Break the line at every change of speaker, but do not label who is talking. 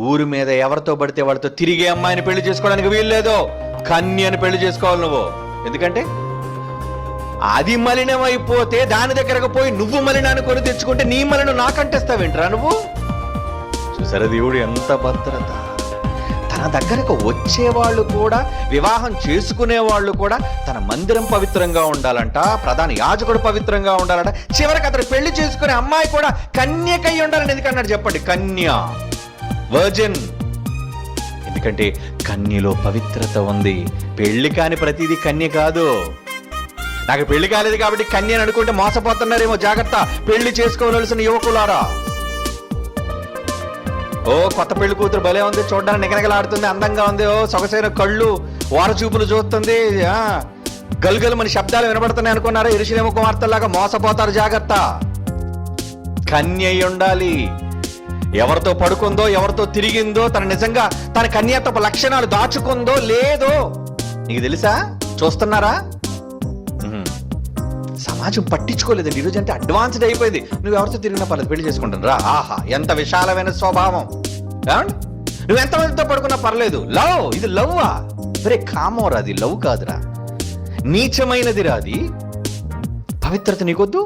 ఊరి మీద ఎవరితో పడితే వాళ్ళతో తిరిగే అమ్మాయిని పెళ్ళి చేసుకోవడానికి వీల్లేదు. కన్యని పెళ్ళి చేసుకోవాలి నువ్వు. ఎందుకంటే అది మలినం అయిపోతే దాని దగ్గరకు పోయి నువ్వు మలినాన్ని కొని తెచ్చుకుంటే నీ మలినం నాకంటేస్తావేంట్రా నువ్వు? చూసారా దేవుడు ఎంత భద్రత? తన దగ్గరకు వచ్చేవాళ్ళు కూడా వివాహం చేసుకునే వాళ్ళు కూడా తన మందిరం పవిత్రంగా ఉండాలంట ప్రధాన యాజకుడు పవిత్రంగా ఉండాలంట. చివరికి అతను పెళ్ళి చేసుకునే అమ్మాయి కూడా కన్యకై ఉండాలని ఎందుకన్నాడు చెప్పండి. కన్య. వర్జిన్. ఎందుకంటే కన్యలో పవిత్రత ఉంది. పెళ్ళి కాని ప్రతిదీ కన్య కాదు. నాకు పెళ్ళి కాలేదు కాబట్టి కన్య అనుకుంటే మోసపోతున్నారేమో జాగ్రత్త. పెళ్ళి చేసుకోవలసిన యువకులారా. ఓ కొత్త పెళ్ళి కూతురు భలే ఉంది. చూడడానికి నిగనగలాడుతుంది అందంగా ఉంది. ఓ సొగసైన కళ్ళు వార చూపులు చూస్తుంది. ఆ, గలుగలు మన శబ్దాలు వినబడుతున్నాయి అనుకున్నారా? ఇరుషులేమ కుమార్తెలాగా మోసపోతారు జాగ్రత్త. కన్య ఉండాలి. ఎవరితో పడుకుందో ఎవరితో తిరిగిందో తన నిజంగా తన కన్యాతప లక్షణాలు దాచుకుందో లేదో నీకు తెలుసా? చూస్తున్నారా? సమాజం పట్టించుకోలేదండి. ఈరోజు అంటే అడ్వాన్స్డ్ అయిపోయింది. నువ్వు ఎవరితో తిరిగినా పర్లేదు పెళ్ళి చేసుకుంటాను. రా ఆహా ఎంత విశాలమైన స్వభావం. నువ్వు ఎంతమందితో పడుకున్నా పర్లేదు. లవ్ ఇది లవ్వా ఒరే కామోరా అది లవ్ కాదురా. నీచమైనది రా అది పవిత్రత నీకొద్దు?